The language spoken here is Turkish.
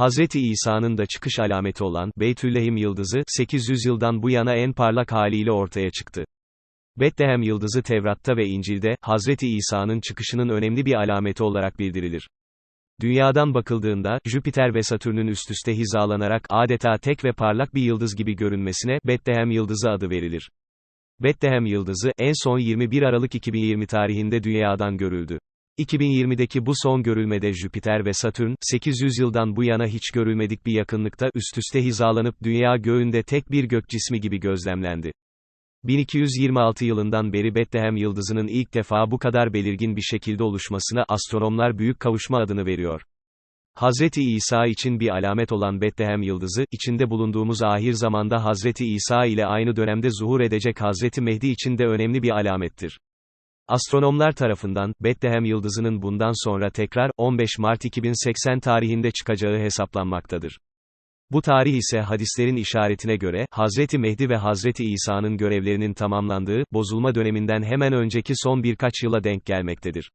Hazreti İsa'nın da çıkış alameti olan, Beytüllehim yıldızı, 800 yıldan bu yana en parlak haliyle ortaya çıktı. Betlehem yıldızı Tevrat'ta ve İncil'de, Hazreti İsa'nın çıkışının önemli bir alameti olarak bildirilir. Dünyadan bakıldığında, Jüpiter ve Satürn'ün üst üste hizalanarak adeta tek ve parlak bir yıldız gibi görünmesine, Betlehem yıldızı adı verilir. Betlehem yıldızı, en son 21 Aralık 2020 tarihinde dünyadan görüldü. 2020'deki bu son görülmede Jüpiter ve Satürn, 800 yıldan bu yana hiç görülmedik bir yakınlıkta üst üste hizalanıp dünya göğünde tek bir gök cismi gibi gözlemlendi. 1226 yılından beri Betlehem yıldızının ilk defa bu kadar belirgin bir şekilde oluşmasına astronomlar büyük kavuşma adını veriyor. Hazreti İsa için bir alamet olan Betlehem yıldızı, içinde bulunduğumuz ahir zamanda Hazreti İsa ile aynı dönemde zuhur edecek Hazreti Mehdi için de önemli bir alamettir. Astronomlar tarafından, Betlehem yıldızının bundan sonra tekrar, 15 Mart 2080 tarihinde çıkacağı hesaplanmaktadır. Bu tarih ise hadislerin işaretine göre, Hazreti Mehdi ve Hazreti İsa'nın görevlerinin tamamlandığı, bozulma döneminden hemen önceki son birkaç yıla denk gelmektedir.